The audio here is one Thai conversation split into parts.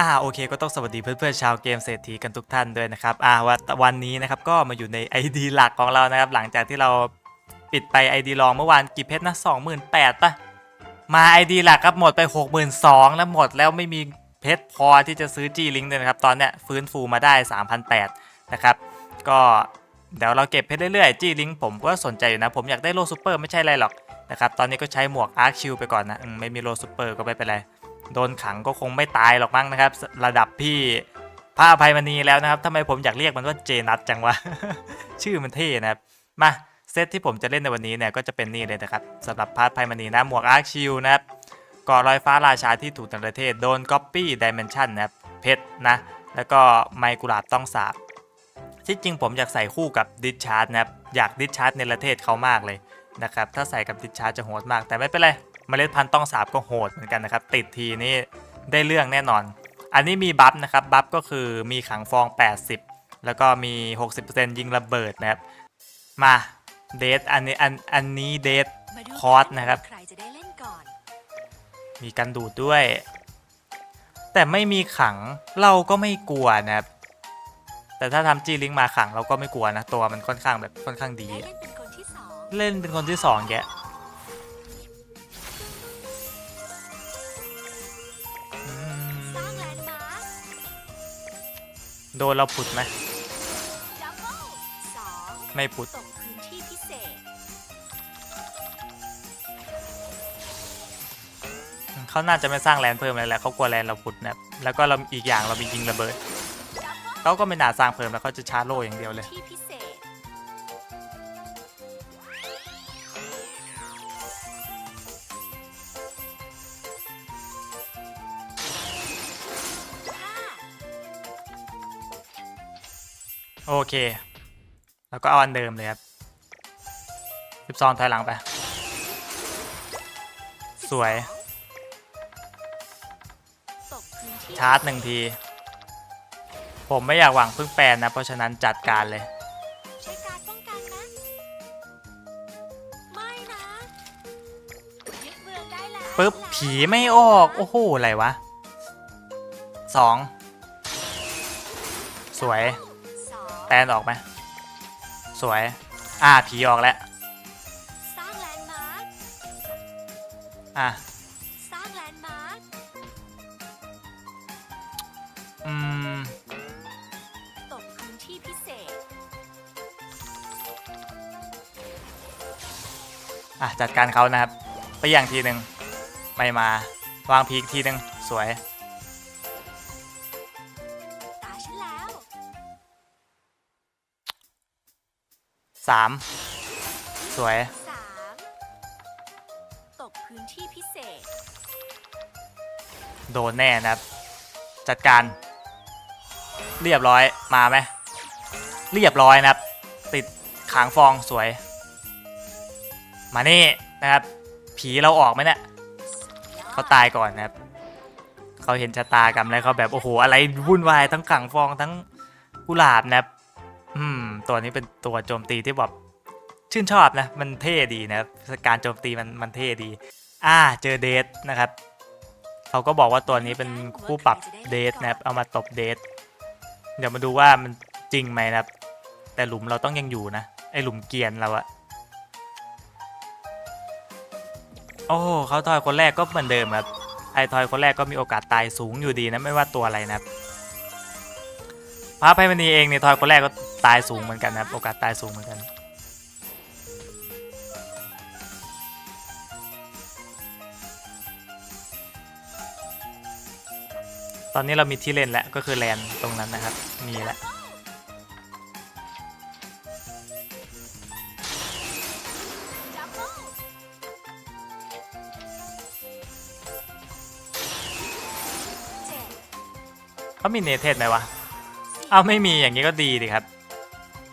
อ่าโอเคก็ต้องสวัสดีเพื่อนๆชาวเกมเศรษฐีกันทุกท่านด้วยนะครับอ่าวันวันนี้นะครับก็มาอยู่ใน ID หลักของเรานะครับหลังจากที่เราปิดไป ID รองเมื่อวานกี่เพชรนะ28,000ป่ะมา ID หลักครับหมดไป 62,000แล้วหมดแล้วไม่มีเพชรพอที่จะซื้อ G Link เลยนะครับตอนเนี้ยฟื้นฟูมาได้ 3,800นะครับก็เดี๋ยวเราเก็บเพชรเรื่อยๆ G Link ผมก็สนใจอยู่นะผมอยากได้โลซูเปอร์ไม่ใช่อะไรหรอกนะครับตอนนี้ก็ใช้หมวก Arc Shield ไปก่อนนะไม่มีโลซูเปอร์ก็ไม่เป็นไร โดนขังก็คงไม่ตายหรอกมั้งนะครับ ระดับพี่พระอภัยมณีแล้วนะครับทำไมผมอยากเรียกมันว่าเจนัทจังวะ ชื่อมันเท่นะครับมาเซตที่ผมจะเล่นในวันนี้เนี่ยก็จะเป็นนี่เลยนะครับสำหรับพระอภัยมณีนะหมวกอาร์คชิลนะครับก่อรอยฟ้าราชาที่ถูกต่างประเทศโดนก๊อปปี้ดิเมนชันนะครับเพชรนะ แล้วก็ไมกุหลาบต้องสาบที่จริงผมอยากใส่คู่กับดิชาร์ดนะครับอยากดิชาร์ดในประเทศเขามากเลยนะครับถ้าใส่กับดิชาร์ดจะโหดมากแต่ไม่เป็นไร เมล็ดพันธุ์ต้องสาบก็โหดเหมือนกันนะครับ ติดทีนี่ได้เรื่องแน่นอน อันนี้มีบัฟนะครับ บัฟก็คือมีขังฟอง 80 แล้วก็มี 60%ยิงระเบิดนะครับ มาเดทอันนี้อันอันนี้เดทคอร์สนะครับมีกันดูดด้วย แต่ไม่มีขังเราก็ไม่กลัวนะครับ แต่ถ้าทำจีลิงมาขังเราก็ไม่กลัวนะ ตัวมันค่อนข้างแบบค่อนข้างดี เล่นเป็นคนที่สองเล่นเป็นคนที่สองแก โดนเราผุดไหมไม่ผุด เขาน่าจะไม่สร้างแลนเพิ่มเลยแหละเขากลัวแลนเราผุดนะแล้วก็เราอีกอย่างเรามียิงระเบิดเขาก็ไม่น่าสร้างเพิ่มแล้วเขาจะชาร์โล่อย่างเดียวเลย โอเค แล้วก็เอาอันเดิมเลยครับ12ถอยหลังไป สวย ชาร์จหนึ่งที ผมไม่อยากหวังพึ่งแปลนนะ เพราะฉะนั้นจัดการเลย ปึ๊บ ผีไม่ออก โอ้โห อะไรวะสอง สวย แปลนออกไหมสวย อ่าผีออกแล้ว สร้างแลนด์มาร์คอะ สร้างแลนด์มาร์คอืม ตกพื้นที่พิเศษ อะ จัดการเขานะครับ ไปอย่างทีหนึ่งไม่มา วางพีกทีหนึ่งสวย สามสวย สามตกพื้นที่พิเศษ โดนแน่นะครับ จัดการ เรียบร้อยมาไหมเรียบร้อยนะครับ ติดขางฟองสวย มานี่นะครับ ผีเราออกไหมเนี่ยเขาตายก่อนนะครับเขาเห็นชะตากรรมแล้วเขาแบบโอ้โหอะไรวุ่นวายทั้งขังฟองทั้งกุหลาบนะครับ อืม ตัวนี้เป็นตัวโจมตีที่แบบชื่นชอบนะ มันเท่ดีนะครับ การโจมตีมันมันเท่ดี อ่า เจอเดทนะครับเขาก็บอกว่าตัวนี้เป็นคู่ปรับเดทนะครับ เอามาตบเดทเดี๋ยวมาดูว่ามันจริงไหมนะครับ แต่หลุมเราต้องยังอยู่นะ ไอหลุมเกียนเราอะโอ้เขาทอยคนแรกก็เหมือนเดิมครับ ไอทอยคนแรกก็มีโอกาสตายสูงอยู่ดีนะไม่ว่าตัวอะไรนะครับพระไพมณีเองเนี่ยทอยคนแรกก็ ตายสูงเหมือนกันนะครับ โอกาสตายสูงเหมือนกันตอนนี้เรามีที่เล่นแล้วก็คือแลนตรงนั้นนะครับ มีแล้วเขามีเนเธสไหมวะ เอาไม่มีอย่างนี้ก็ดีดิครับ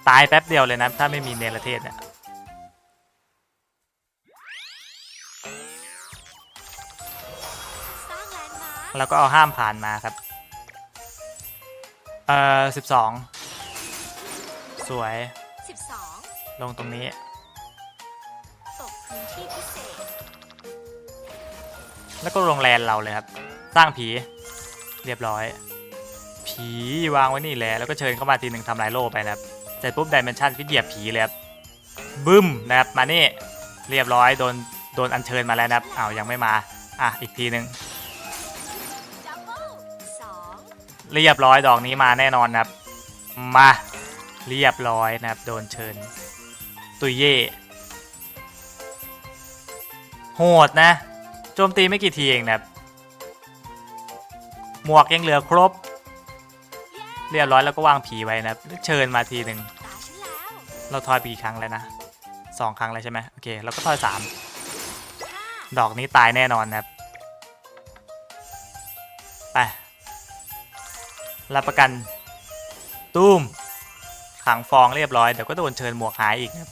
ตายแป๊บเดียวเลยนะ ถ้าไม่มีเนรเทศเนี่ยสร้างแลนด์มาร์คแล้วก็เอาห้ามผ่านมาครับ เอ่อสิบสองสวยสิบสองลงตรงนี้ตกพื้นที่พิเศษแล้วก็โรงแรมเราเลยครับ สร้างผีเรียบร้อย ผีวางไว้นี่แหละแล้วก็เชิญเข้ามาทีหนึ่งทำลายโล่ไปนะครับเส ร็จปุ๊บดิเมนชันก็เหยียบผีเลยครับบึ้มนะครับมานี่เรียบร้อยโดนโดนอัญเชิญมาแล้วนะครับอ้าวยังไม่มาอะอีกทีหนึ่งเรียบร้อยดอกนี้มาแน่นอนนะครับ มาเรียบร้อยนะครับโดนเชิญตุยเย่โหดนะ โจมตีไม่กี่ทีเองนะครับหมวกยังเหลือครบ เรียบร้อยแล้วก็วางผีไว้นะครับเชิญมาทีหนึ่ง เราทอยไปกี่ครั้งแล้วนะสองครั้งแล้วใช่ไหมโอเคเราก็ทอยสามดอกนี้ตายแน่นอนนะครับไปรับประกัน ตุ้มขังฟองเรียบร้อยเดี๋ยวก็โดนเชิญหมวกหายอีกนะครับ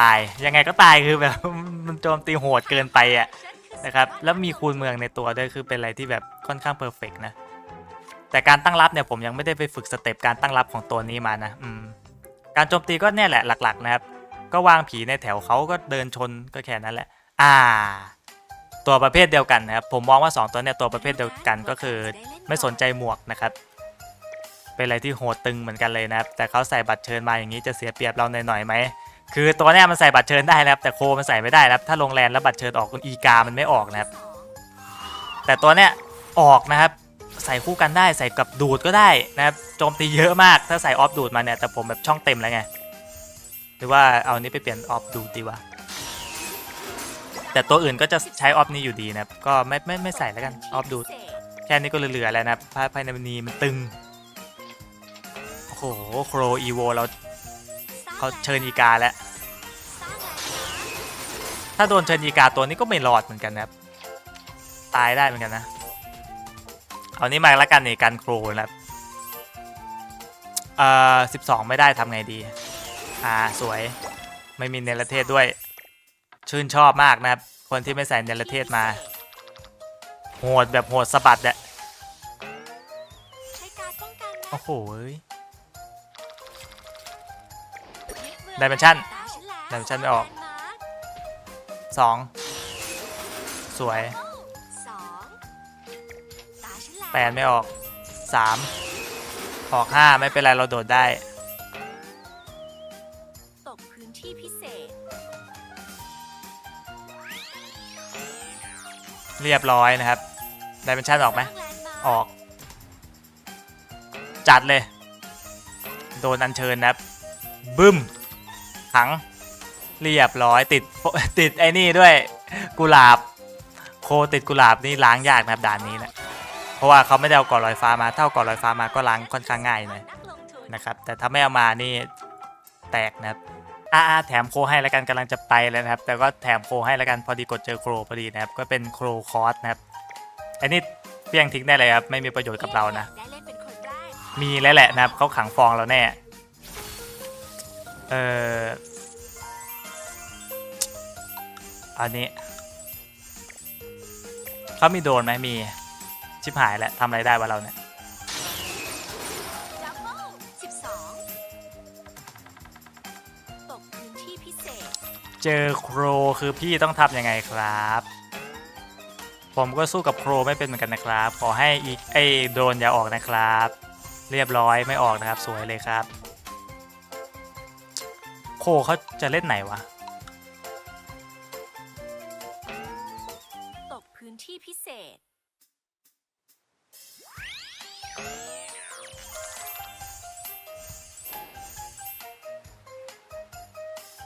ตายยังไงก็ตายคือแบบมันโจมตีโหดเกินไปอะนคือนะครับแล้วมีคูณเมืองในตัวด้วยคือเป็นอะไรที่แบบค่อนข้างเพอร์เฟกนะแต่การตั้งรับเนี่ยผมยังไม่ได้ไปฝึกสเต็ปการตั้งรับของตัวนี้มานะอืม การโจมตีก็เนี่ยแหละหลัก ๆ นะครับ ก็วางผีในแถวเขาก็เดินชนก็แค่นั้นแหละ อ่า ตัวประเภทเดียวกันนะครับ ผมมองว่า 2 ตัวเนี่ยตัวประเภทเดียวกันก็คือ ไม่สนใจหมวกนะครับ เป็นอะไรที่โหดตึงเหมือนกันเลยนะครับ แต่เขาใส่บัตรเชิญมาอย่างนี้จะเสียเปรียบเราหน่อยๆไหมคือตัวเนี้ยมันใส่บัตรเชิญได้นะครับ แต่โคมันใส่ไม่ได้นะครับ ถ้าลงแลนแล้วบัตรเชิญออกอีกามันไม่ออกนะครับ แต่ตัวเนี้ยออกนะครับ ใส่คู่กันได้ใส่กับดูดก็ได้นะครับโจมตีเยอะมากถ้าใส่ออฟดูดมาเนี่ยแต่ผมแบบช่องเต็มแล้วไงหรือว่าเอานี้ไปเปลี่ยนออฟดูดดีวะแต่ตัวอื่นก็จะใช้ออฟนี้อยู่ดีนะครับก็ไม่ไม่ไม่ใส่แล้วกันออฟดูดแค่นี้ก็เหลือแล้วนะภายในมณีมันตึงโอ้โหโครอีโวเราเขาเชิญอีกาแล้วถ้าโดนเชิญอีกาตัวนี้ก็ไม่รอดเหมือนกันนะครับตายได้เหมือนกันนะ เอานี้มาแล้วกันนี่กันโครนะครับเอ่อสิบสองไม่ได้ทำไงดี อ่าสวยไม่มีเนรเทศด้วย ชื่นชอบมากนะครับ คนที่ไม่ใส่เนรเทศมา โหดแบบโหดสะบัดอะใช้การป้องกันนะโอ้โหเอ้ยยึดเมือง Dimension ตาฉันแล้ว Dimension ไม่ออกแลนด์มาร์คสองสวยสองตาฉัน แล้วแปดไม่ออกสามออกห้าไม่เป็นไรเราโดดได้ตกพื้นที่พิเศษ เรียบร้อยนะครับดิเมนชันออกไหมสร้างแลนด์มาร์คออก จัดเลย โดนอัญเชิญนะครับบึ้มขังเรียบร้อยติดติดไอ้นี่ด้วยกุหลาบ โคติดกุหลาบนี่ล้างยากนะครับด่านนี้นะ เพราะว่าเขาไม่ได้เอาก่อลอยฟ้ามาเท่าก่อลอยฟ้ามาก็ล้างค่อนข้างง่ายหน่อยนะครับ แต่ถ้าไม่เอามานี่แตกนะครับอ่าแถมโคให้แล้วกันกำลังจะไปแล้วนะครับ แต่ก็แถมโคให้แล้วกันพอดีกดเจอโครพอดีนะครับ ก็เป็นโครคอร์สนะครับ อันนี้เพียงทิ้งได้เลยครับ ไม่มีประโยชน์กับเรานะ มีแล้วแหละนะครับเขาขังฟองเราแน่ เอออันนี้เขามีโดนไหมมี ชิบหายแล้วทำอะไรได้วะเราเนี่ยเบิลสิบสองตกพื้นที่พิเศษเจอโครคือพี่ต้องทำยังไงครับ ผมก็สู้กับโครไม่เป็นเหมือนกันนะครับ ขอให้อีกไอ้โดนอย่าออกนะครับ เรียบร้อยไม่ออกนะครับ สวยเลยครับ โคเขาจะเล่นไหนวะ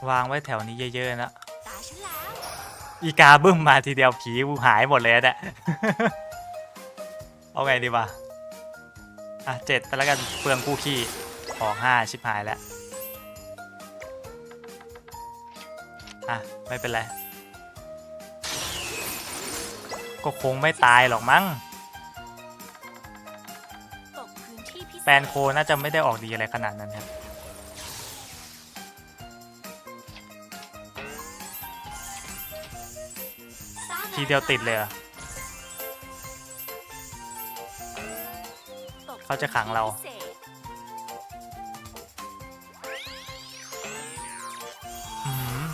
วางไว้แถวนี้เยอะๆนะตาฉันแล้วอีกาบึ้มมาทีเดียวผีกูหายหมดเลยอะเนี่ย เอาไงดีวะอะเจ็ดไปแล้วกันเปลืองคู่ขี้ออกห้าชิบหายแล้ว อะ ไม่เป็นไร ก็คงไม่ตายหรอกมั้ง ตกพื้นที่พิเศษแฟนโคน่าจะไม่ได้ออกดีอะไรขนาดนั้นครับ ทีเดียวติดเลยเขาจะขังเรา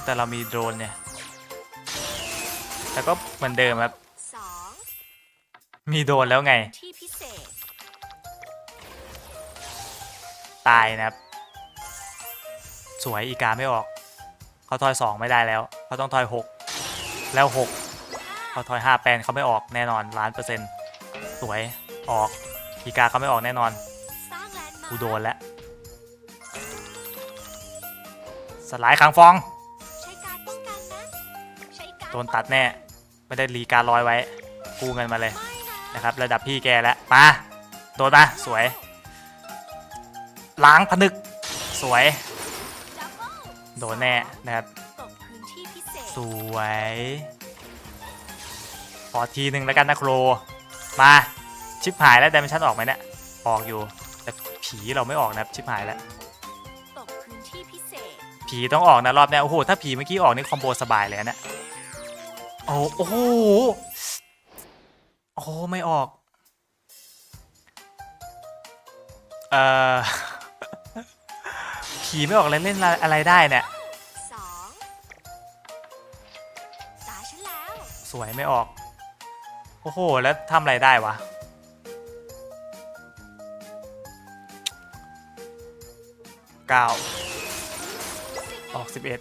แต่เรามีโดรนเนี่ย แต่ก็เหมือนเดิมครับ มีโดรนแล้วไง ตายนะครับ สวยอีกาไม่ออก เขาทอยสองไม่ได้แล้ว เขาต้องทอยหกแล้วหก เขาทอยห้าแปนเขาไม่ออกแน่นอนล้านเปอร์เซ็นต์สวยออกอีกาเขาไม่ออกแน่นอนกูโดนแล้วสลายขังฟองโดนตัดแน่ ไม่ได้รีการร้อยไว้ กู้เงินมาเลยนะครับ ระดับพี่แกแล้วมาโดนมาสวย ล้างผนึกสวย โดนแน่นะครับ สวย อทีหนึ่งแล้วกันนะโคร มาชิปหายแล้วแต่มันชันออกไหมเนี่ยออกอยู่ แต่ผีเราไม่ออกนะครับชิปหายแล้วตกพื้นที่พิเศษผีต้องออกนะรอบเนี้ยโอ้โหถ้าผีเมื่อกี้ออกนี่คอมโบสบายเลยนะเนี่ยโอ้โอ้โหโอ้โหไม่ออกเอ่อผีไม่ออกเลยเล่นอะไรได้เนี่ยสองตาฉันแล้วสวยไม่ออก โอ้โห แล้วทำอะไรได้วะ เก้า ออกสิบเอ็ด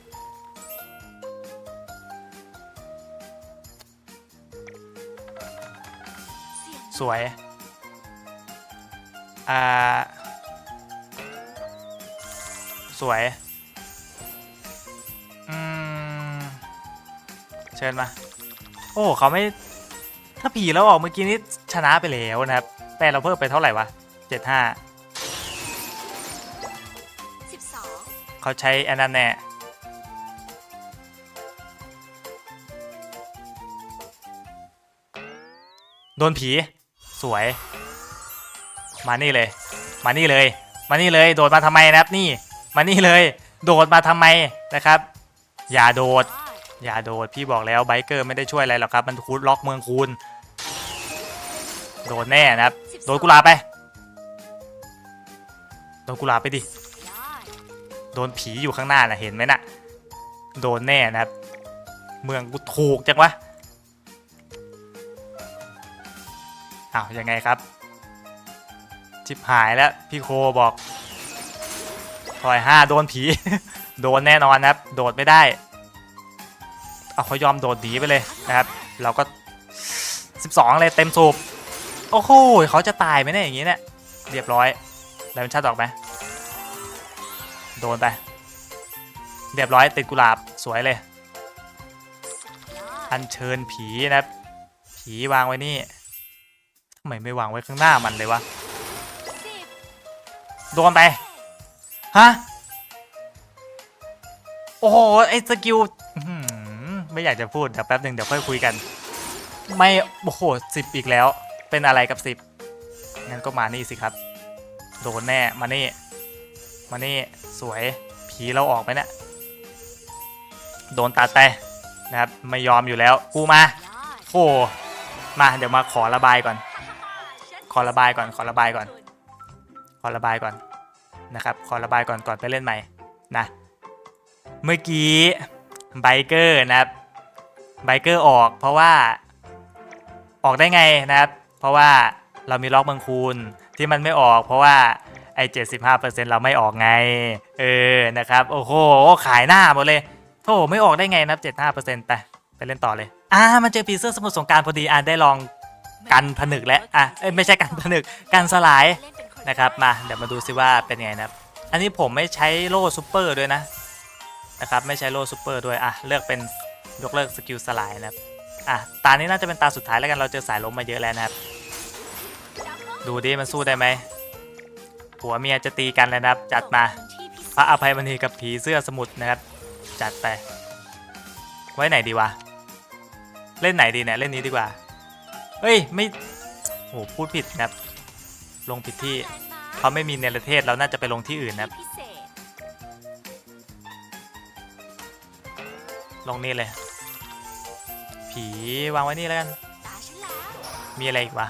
สวย อ่า สวย อืม เชิญมา โอ้ เขาไม่ ถ้าผีแล้วออกเมื่อกี้นี้ชนะไปแล้วนะครับ แต่เราเพิ่มไปเท่าไหร่วะเจ็ดห้าสิบสองเขาใช้อันนั้นแน่โดนผีสวย มานี่เลย มานี่เลย มานี่เลย โดดมาทำไมนะครับนี่ มานี่เลย โดดมาทำไมนะครับ อย่าโดด อย่าโดดพี่บอกแล้วไบเกอร์ไม่ได้ช่วยอะไรหรอกครับ มันคูดล็อกเมืองคูณ โดนแน่นะครับ โดนกุหลาบไป โดนกุหลาบไปดิยอดโดนผีอยู่ข้างหน้าน่ะเห็นไหมน่ะ โดนแน่นะครับ เมืองกูถูกจังวะ อ้าวยังไงครับ จิบหายแล้วพี่โคบอกถอยห้าโดนผี โดนแน่นอนนะครับ โดดไม่ได้ เอาเขายอมโดดหนีไปเลยนะครับ เราก็ 12 เลยเต็มสูบ โอ้โหเขาจะตายไหมเนี่ยอย่างนี้เนี่ยเรียบร้อยแล้วมันชาติออกไหมโดนไป เรียบร้อยติดกุหลาบสวยเลยยอดอัญเชิญผีนะครับ ผีวางไว้นี่ทำไมไม่วางไว้ข้างหน้ามันเลยวะ โดนไป ฮะ โอ้โห ไอ้สกิลไม่อยากจะพูด เดี๋ยวแป๊บหนึ่งเดี๋ยวค่อยคุยกัน ไม่ โอ้โหสิบอีกแล้ว เป็นอะไรกับสิบงั้นก็มานี่สิครับ โดนแน่มานี่ มานี่สวยผีเราออกไหมเนี่ยโดนตัดไปนะครับไม่ยอมอยู่แล้วกูมาโอ้มาเดี๋ยวมาขอระบายก่อน ขอระบายก่อนขอระบายก่อน ขอระบายก่อนนะครับขอระบายก่อนก่อนไปเล่นใหม่นะเมื่อกี้ไบเกอร์นะครับไบเกอร์ออกเพราะว่าออกได้ไงนะครับ ราะว่าเรามีล็อกเมืองคูณที่มันไม่ออก เพราะว่าไอ้เจ็ดสิบห้าเปอร์เซ็นต์เราไม่ออกไง เออนะครับ โอ้โห ขายหน้าหมดเลยโธ่ไม่ออกได้ไงนับเจ็ดห้าเปอร์เซ็นต์ไปไปเล่นต่อเลยอ่ามันเจอปีเซอร์สมุทรสงการพอดีอ่าได้ลองกันผนึกแล้วอะเอ้ไม่ใช่กันผนึกกันสลายนะครับมาเดี๋ยวมาดูซิว่าเป็นไงนะครับ อันนี้ผมไม่ใช้โล่ซูเปอร์ด้วยนะนะครับไม่ใช้โล่ซูเปอร์ด้วยอะเลือกเป็นยกเลิกสกิลสลายนะครับอะตานี้น่าจะเป็นตาสุดท้ายแล้วกันเราเจอสายล้มมาเยอะแล้วนะครับ ดูดิมันสู้ได้ไหมผัวเมียจะตีกันเลยนะครับ จัดมา พระอภัยมณีกับผีเสื้อสมุทรนะครับ จัดไป ไว้ไหนดีวะ เล่นไหนดีเนี่ยเล่นนี้ดีกว่า เฮ้ยไม่โอ้พูดผิดนะครับ ลงผิดที่เขาไม่มีเนประเทศเราน่าจะไปลงที่อื่นนะครับ ลงนี่เลย ผีวางไว้นี่แล้วกัน มีอะไรอีกวะ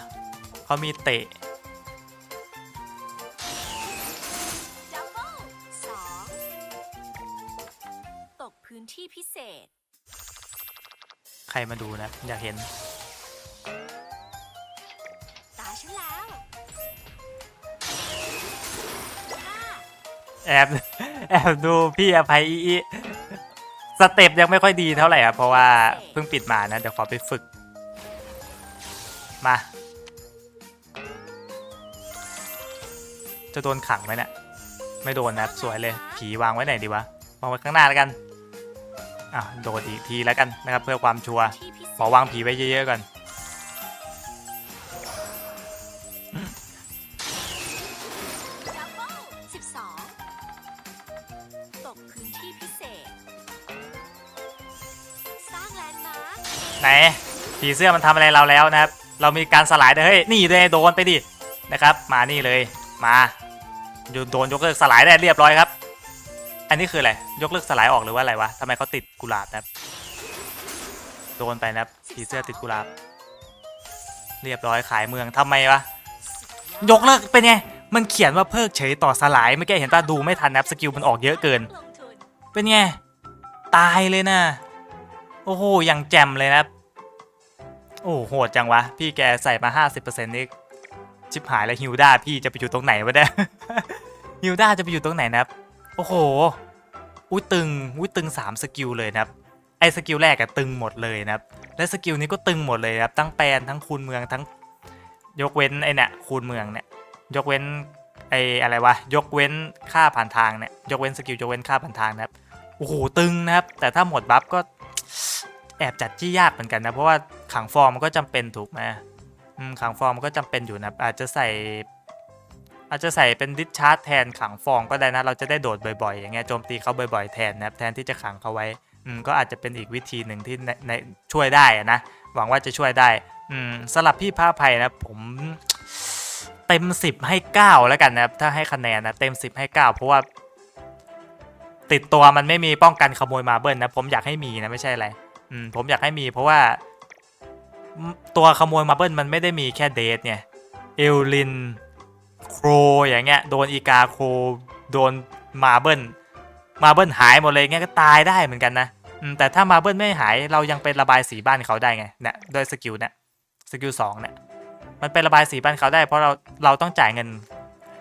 เขามีเตะ ครมาดูนะ อยากเห็น ตาฉันแล้วห้าแอบแอบดูพี่อภัยอีอีสเต็ปยังไม่ค่อยดีเท่าไหร่ครับเพราะว่าเพิ่งปิดมานะ เดี๋ยวขอไปฝึก มา จะโดนขังไหมเนี่ยไม่โดนนะครับสวยเลย ผีวางไว้ไหนดีวะ วางไว้ข้างหน้าแล้วกัน อะโดนอีกทีแล้วกันนะครับเพื่อความชัวร์ที่พิเศษขอวางผีไว้เยอะๆก่อนดับเบิลสิบสองตกพื้นที่พิเศษสร้างแลนด์มาร์คไหนผีเสื้อมันทำอะไรเราแล้วนะครับ เรามีการสลายด้วยเฮ้ยนี่เลยโดนไปดินะครับ มานี่เลยมาโดนโดนยกเลิกสลายได้เรียบร้อยครับ อันนี้คืออะไร ยกเลิกสลายออกหรือว่าอะไรวะทำไมเขาติดกุหลาบนะครับ โดนไปนะครับผีเสื้อติดกุหลาบ เรียบร้อยขายเมืองทำไมวะ ยกเลิกเป็นไง มันเขียนว่าเพิกเฉยต่อสลาย เมื่อกี้เห็นป่ะดูไม่ทันนะครับสกิลมันออกเยอะเกิน เป็นไง ตายเลยนะ โอ้โห ยังแจ่มเลยนะครับ โอ้โห โหดจังวะ พี่แกใส่มา 50%นี่ชิบหายแล้วฮิวด้าพี่จะไปอยู่ตรงไหนวะเนี่ยฮิวด้าจะไปอยู่ตรงไหนนะครับ โอ้โห อุ้ยตึง อุ้ยตึง3สกิลเลยนะครับ ไอ้สกิลแรกอะตึงหมดเลยนะครับ และสกิลนี้ก็ตึงหมดเลยนะครับ ทั้งแปลนทั้งคูณเมืองทั้ง ยกเว้นไอ้เนี่ยคูณเมืองเนี่ย ยกเว้นไอ้อะไรวะ ยกเว้นค่าผ่านทางเนี่ย ยกเว้นสกิลยกเว้นค่าผ่านทางนะครับ โอ้โหตึงนะครับ แต่ถ้าหมดบัฟก็แอบจัดที่ยากเหมือนกันนะ เพราะว่าขังฟอร์มมันก็จำเป็นถูกไหมอืมขังฟอร์มมันก็จำเป็นอยู่นะ อาจจะใส่ อาจจะใส่เป็นดิสชาร์จแทนขังฟองก็ได้นะ เราจะได้โดดบ่อยๆ อย่างเงี้ยโจมตีเขาบ่อยๆแทนนะครับแทนที่จะขังเขาไว้อืมก็อาจจะเป็นอีกวิธีหนึ่งที่ในในช่วยได้นะหวังว่าจะช่วยได้อืมสลับพี่ผ้าภัยนะผมเต็ม 10 ให้ 9 แล้วกันนะครับถ้าให้คะแนนนะเต็ม 10 ให้ 9 เพราะว่า ติดตัวมันไม่มีป้องกันขโมยมาเบิลนะ ผมอยากให้มีนะไม่ใช่อะไรอืมผมอยากให้มีเพราะว่า ตัวขโมยมาเบิลมันไม่ได้มีแค่เดทเนี่ยเอลลิน โครอย่างเงี้ยโดนอีกาโครโดนมาเบิลมาเบิลหายหมดเลยเงี้ยก็ตายได้เหมือนกันนะแต่ถ้ามาเบิลไม่หายเรายังไประบายสีบ้านเขาได้ไงเนี่ยด้วยสกิลเนี่ยสกิลสองเนี่ยมันเป็นระบายสีบ้านเขาได้เพราะเราเราต้องจ่ายเงิน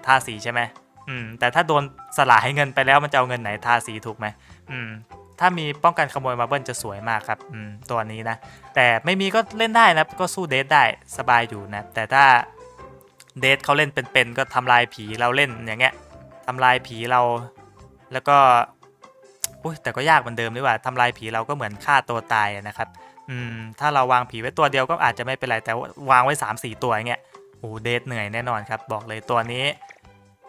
ทาสีใช่ไหมอืมแต่ถ้าโดนสลายเงินไปแล้วมันจะเอาเงินไหนทาสีถูกไหมอืมถ้ามีป้องกันขโมยมาเบิ้ลจะสวยมากครับอืมตัวนี้นะแต่ไม่มีก็เล่นได้นะก็สู้เดทได้สบายอยู่นะแต่ถ้า เดทเขาเล่นเป็นๆก็ทำลายผีเราเล่นอย่างเงี้ยทำลายผีเรา แล้วก็อุ้ยแต่ก็ยากเหมือนเดิมดีกว่าทำลายผีเราก็เหมือนฆ่าตัวตายนะครับ อืมถ้าเราวางผีไว้ตัวเดียวก็อาจจะไม่เป็นไรแต่วางไว้ 3 4 ตัวอย่างเงี้ยโอ้เดทเหนื่อยแน่นอนครับ บอกเลยตัวนี้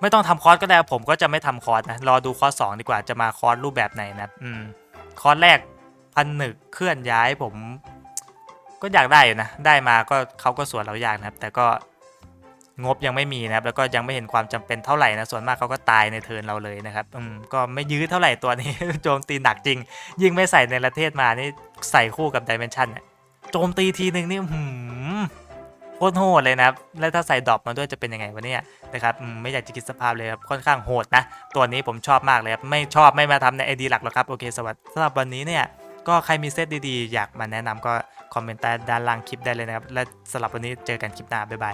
ไม่ต้องทำคอร์สก็ได้ผมก็จะไม่ทำคอร์สนะรอดูคอร์สสองดีกว่าจะมาคอร์สรูปแบบไหนนะอืมคอร์สแรกพันหนึกเคลื่อนย้ายผม ก็อยากได้อยู่นะได้มาก็เขาก็สวนเรายากนะครับ แต่ก็ งบยังไม่มีนะครับ แล้วก็ยังไม่เห็นความจำเป็นเท่าไหร่นะ ส่วนมากเขาก็ตายในเทิร์นเราเลยนะครับอืมก็ไม่ยื้อเท่าไหร่ตัวนี้ โจมตีหนักจริง ยิ่งไม่ใส่ในประเทศมานี่ใส่คู่กับดิเมนชันเนี่ยโจมตีทีหนึ่งนี่หืมโคตรโหดเลยนะครับ แล้วถ้าใส่ดอปมาด้วยจะเป็นยังไงวะเนี่ยนะครับอืมไม่อยากจะคิดสภาพเลยครับ ค่อนข้างโหดนะ ตัวนี้ผมชอบมากเลยครับ ไม่ชอบไม่มาทำในไอดีหลักหรอกครับ โอเค สวัสดีสำหรับวันนี้เนี่ย ก็ใครมีเซตดีๆ อยากมาแนะนำก็คอมเมนต์ใต้ด้านล่างคลิปได้เลยนะครับ และสำหรับวันนี้เจอกันคลิปหน้า บ๊ายบาย